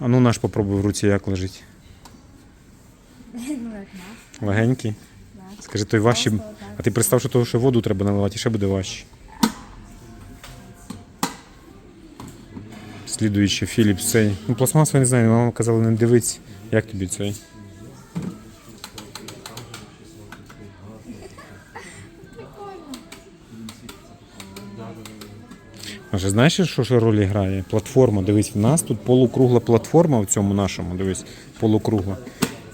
А ну наш попробуй в руці як лежить. Ну. Легенький. Скажи, той важче. А ти представ, що того що воду треба наливати, і ще буде важче. Слідуючий Філіпс цей. Ну, пластмасовий не знаю, мама казала, не дивись, як тобі цей. А ще знаєш, що ж роль грає? Платформа, дивись, в нас тут полукругла платформа в цьому нашому, дивись, полукругла.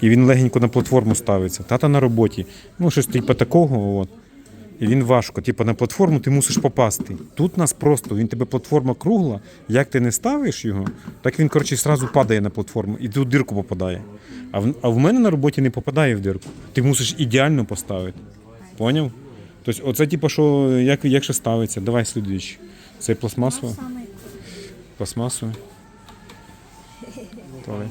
І він легенько на платформу ставиться. Тата на роботі. Ну, щось типу такого. От. І він важко. Типу на платформу ти мусиш попасти. Тут нас просто, він тебе платформа кругла. Як ти не ставиш його, так він, коротше, зразу падає на платформу і ти у дирку попадає. А в, а в мене на роботі не попадає в дирку. Ти мусиш ідеально поставити. Поняв? Тобто, оце, типу, що як, як ще ставиться. Давай слідуючий. Це пластмасово. Самий Давай.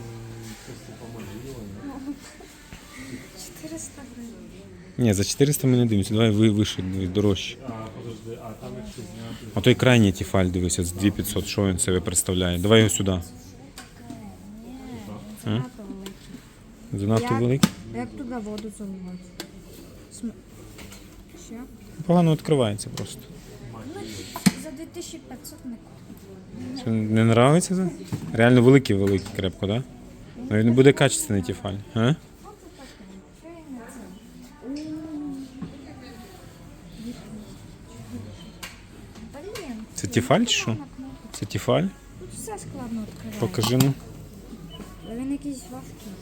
400 гривень. Ні, за 400 ми не дивимося. Давай ви вище дорожче. А той крайній тіфаль, дивися, з 2500, що він себе представляє. Давай його сюди. Занадто. Великий. Як туди воду заливати? Що? Погано відкривається просто. За 2500 не купив. Не нравиться? це? Реально великий, великий крепко, так? Да? Ну він буде качественний тіфаль. А? Це? Тіфаль чи що? Це тіфаль? Тут все складно відкривається. Покажи ну. Він якийсь важкий.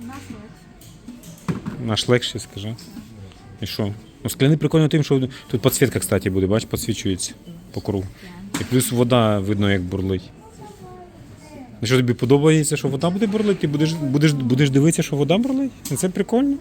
Наш легший. Наш легший, скажи. І що? Ну, скляний прикольно тим, що тут підсвітка, кстати, буде, бач, підсвічується по кругу. І плюс вода видно, як бурлить. Ну що тобі подобається, що вода буде бурлити? Ти будеш, будеш, будеш дивитися, що вода бурлить? Ну, Це прикольно.